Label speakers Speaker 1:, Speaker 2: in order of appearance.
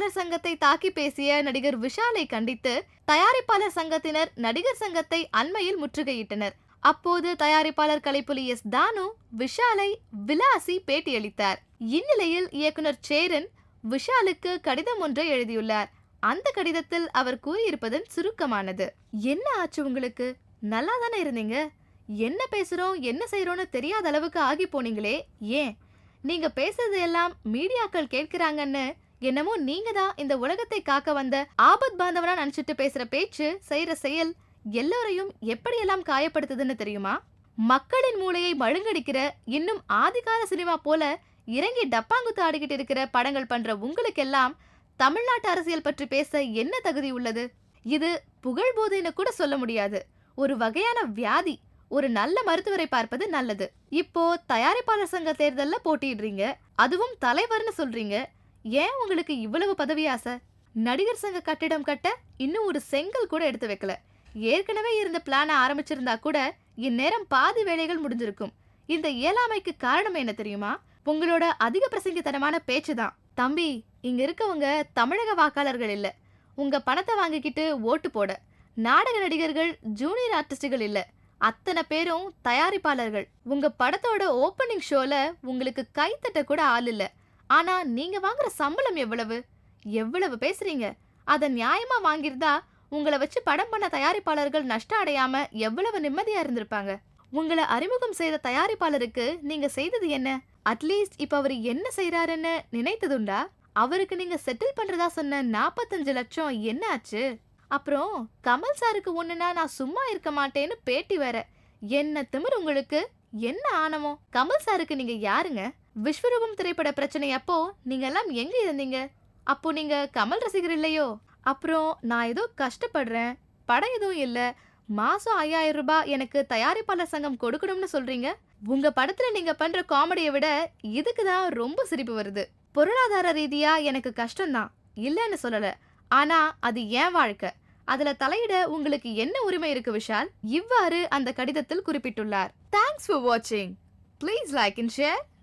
Speaker 1: தயாரிப்பாளர் சங்கத்தை தாக்கி பேசிய நடிகர் விஷாலை கண்டித்து தயாரிப்பாளர் சங்கத்தினர் நடிகர் சங்கத்தை அண்மையில் முற்றுகையிட்டனர். அப்போது தயாரிப்பாளர் கலைப்புலி எஸ். தானு விஷாலை விலாசி பேட்டியளித்தார். இந்நிலையில் இயக்குனர் சேரன் விஷாலுக்கு கடிதம் ஒன்றை எழுதியுள்ளார். அந்த கடிதத்தில் அவர் கூறியிருப்பதன் சுருக்கமானது. என்ன ஆச்சு உங்களுக்கு? நல்லா தானே இருந்தீங்க? என்ன பேசுறோம்? என்ன செய்யறோம்னு தெரியாத அளவுக்கு ஆகி போனீங்களே? ஏன்? நீங்க பேசுறது எல்லாம் மீடியாக்கள் கேட்கிறாங்கன்னு என்னமோ நீங்க தான் இந்த உலகத்தை காக்க வந்த ஆபத் பாந்தவனா நினைச்சிட்டு பேசுற பேச்சு செய்யற செயல் எல்லோரையும் எப்படியெல்லாம் காயப்படுத்துதுன்னு தெரியுமா? மக்களின் மூளையை மழுங்கடிக்கிற இன்னும் ஆதிகால சினிமா போல இறங்கி டப்பாங்குத்து ஆடிக்கிட்டு இருக்கிற படங்கள் பண்ற உங்களுக்கெல்லாம் தமிழ்நாட்டு அரசியல் பற்றி பேச என்ன தகுதி உள்ளது? இது புகழ் போதைன்னு கூட சொல்ல முடியாது. ஒரு வகையான வியாதி ஒரு நல்ல மருத்துவரை பார்ப்பது நல்லது. இப்போ தயாரிப்பாளர் சங்க தேர்தல்ல போட்டியிடுறீங்க அதுவும் தலைவர்னு சொல்றீங்க ஏன் உங்களுக்கு இவ்வளவு பதவி ஆசை? நடிகர் சங்க கட்டிடம் கட்ட இன்னும் ஒரு செங்கல் கூட எடுத்து வைக்கல. ஏற்கனவே இருந்த பிளான ஆரம்பிச்சிருந்தா கூட இந்நேரம் பாதி வேலைகள் முடிஞ்சிருக்கும். இந்த இயலாமைக்கு காரணம் என்ன தெரியுமா? உங்களோட அதிக பிரசங்கித்தனமான பேச்சு தான். தம்பி இங்க இருக்கவங்க தமிழக வாக்காளர்கள் இல்ல. உங்க பணத்தை வாங்கிக்கிட்டு ஓட்டு போட. நாடக நடிகர்கள் ஜூனியர் ஆர்டிஸ்டுகள் இல்ல. அத்தனை பேரும் தயாரிப்பாளர்கள். உங்க படத்தோட ஓப்பனிங் ஷோல உங்களுக்கு கைத்தட்ட கூட ஆள் இல்ல. ஆனா நீங்க வாங்குற சம்பளம் எவ்வளவு? எவ்வளவு பேசுறீங்க? அத நியாயமா வாங்கியிருந்தா உங்களை வச்சு படம் பண்ண தயாரிப்பாளர்கள் நஷ்டம் அடையாம எவ்வளவு நிம்மதியா இருந்திருப்பாங்க. உங்களை அறிமுகம் செய்த தயாரிப்பாளருக்கு நீங்க செய்தது என்ன? அட்லீஸ்ட் இப்ப அவர் என்ன செய்யறாருன்னு நினைத்ததுண்டா? அவருக்கு நீங்க செட்டில் பண்றதா சொன்ன நாற்பத்தஞ்சு லட்சம் என்ன ஆச்சு? அப்புறம் கமல் சாருக்கு ஒண்ணுனா நான் சும்மா இருக்க மாட்டேன்னு பேட்டி வேற. என்ன திமிர் உங்களுக்கு? என்ன ஆணவம்? கமல் சாருக்கு நீங்க யாருங்க? விஸ்வரூபம் திரைப்பட பிரச்சனை அப்போ நீங்க எல்லாம் எங்க இருந்தீங்க? அப்போ நீங்க கமல் ரசிகர் இல்லையோ? அப்புறம் நான் ஏதோ கஷ்டப்படுறேன் படம் எதுவும் இல்ல மாசம் ஐயாயிரம் ரூபாய் எனக்கு தயாரிப்பாளர் சங்கம் கொடுக்கணும்னு சொல்றீங்க? உங்க படத்துல நீங்க பண்ற காமெடியை விட இதுக்கு தான் ரொம்ப சிரிப்பு வருது. பொருளாதார ரீதியா எனக்கு கஷ்டம்தான் இல்லைன்னு சொல்லல. ஆனா அது ஏன் வாழ்க்கை. அதுல தலையிட உங்களுக்கு என்ன உரிமை இருக்கு விஷால்? இவ்வாறு அந்த கடிதத்தில் குறிப்பிட்டுள்ளார். தேங்க்ஸ் ஃபார் வாட்சிங் please like and share